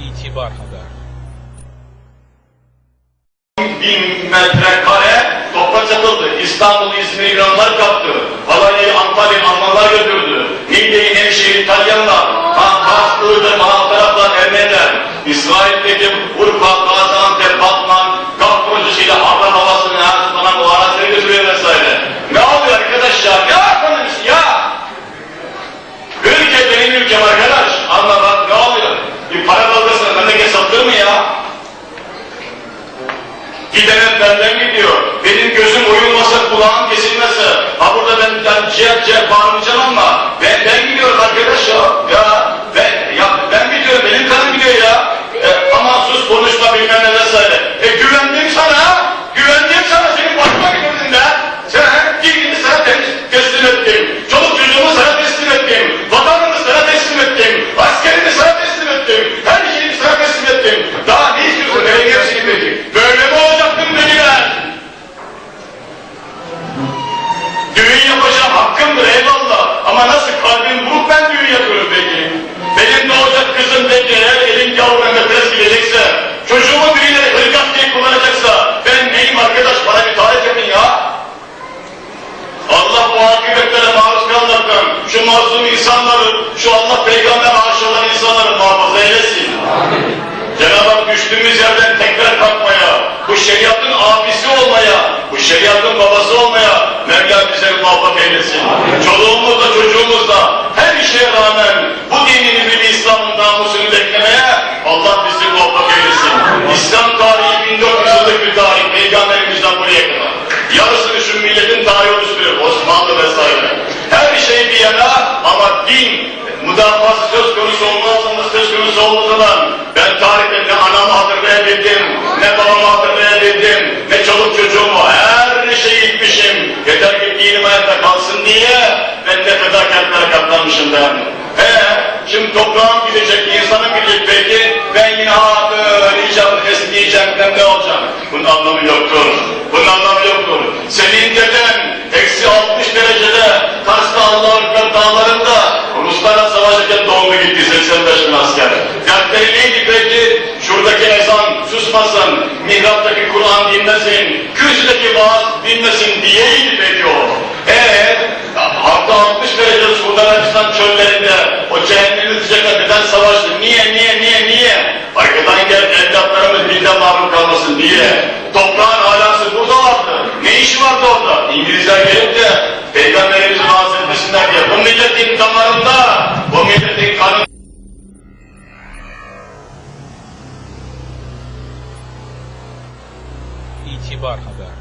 İtibar Haber. bin metrekare toprak satıldı. İstanbul, İzmir, İranlar kaptı. Alanya'yı, Antalya'yı Almanlar götürdü. Niğde'yi, Nevşehir, İtalyanlar. Kars, Iğdır, Mahat taraflar, Ermeniler. İsrail'deki Urfa, Gaziantep, Batman, GAP projesiyle Harran havasını her zaman bu araziye götürüyor vesaire. Ne oluyor arkadaş ya? Ne ekonomisi ya? Ülke benim ülkem arkadaş. Anla bak ne oluyor? Bir para dalgasını memleket satılır mı ya? Benden gidiyor. Benim gözüm oyulmasa, kulağım kesilmese, ha burada ben ciğer ciğer bağırmayacağım ama Ama nasıl kalbim buruk ben düğün yapıyorum peki. Benim doğacak kızım peki eğer elin yavruna nefes gidecekse, çocuğumun birileri hırkat diye kullanacaksa, ben neyim arkadaş bana tarif edin ya. Allah bu akibetlere maruz kalmaktan, şu mazlum insanları, şu Allah peygamber aşığı olan insanları muhafaza eylesin. Cenab-ı Hak düştüğümüz yerden tekrar kalkmaya, bu şeriatın abisi olmaya, bu şeriatın babası olmaya Bize muvaffak eylesin. Çoluğumuzla çocuğumuzla her şeye rağmen bu dinini bir İslam'ın namusunu beklemeye Allah bizi muvaffak eylesin. İslam tarihi 1400 yıllık bir tarih peygamberimizden buraya kadar. Yarısını şu milletin tarihi oluşturuyor. Osmanlı vesaire. Her şey bir yana ama din müdafası söz konusu olmaz söz konusu olduğu ben tarihte ne anamı hatırlayabildim, ne babamı hatırlayabildim, ne çoluk çocuğumu. Yeter ayakta kalsın diye ben ne fedakarlıklara katlanmışım ben. He, şimdi toprağım gidecek, insanım gidecek belki, ben yine ha böyle icabını esneyeceğim, ben ne olacağım? Bunun anlamı yoktur. Bunun anlamı yoktur. Senin deden eksi 60 derecede Kars'ta Allah'ın dağlarında Ruslara savaşırken doğumlu gitti 85 bin asker. Dertleri neydi peki? Şuradaki ezan susmasın, mihraptaki Kur'an dinlesin, kürsüdeki vaaz dinlesin diyeydi peki o. çöllerinde o cehennemin sıcakta neden savaştı? Niye, niye, niye, niye? Arkadan gel evlatlarımız dilden mahrum kalmasın diye. Toprağın alası burada vardı. Ne işi vardı orada? İngilizler gelip de Peygamberimizi rahatsız etmesinler diye. Bu milletin damarında, bu milletin kanı İtibar Haber.